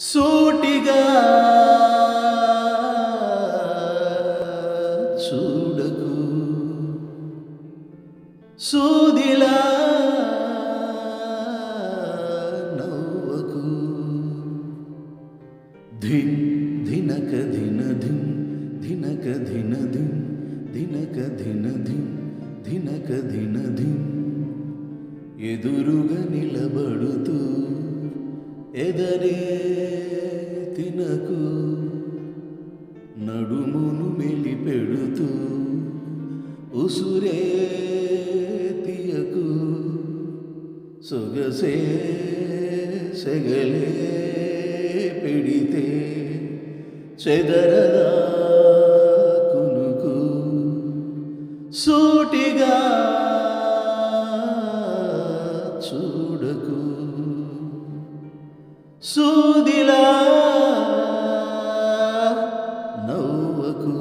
సూటిగా చూడకు. సూదిలా నవ్వకు. ధిన్ ధినక ధిన ధిన్ ధినక ధిన ధిన్ ధినక ధిన ధిన్ ధినక ధిన ధిన్. ఎదురుగా నిలబడు ఎదరే తినకు నడుమును మెలిపెడుతూ ఉసురే తీయకు సొగసే సెగలే పెడితే చెదరదా కునుకు సూటిగా సూదిలా నవ్వకు.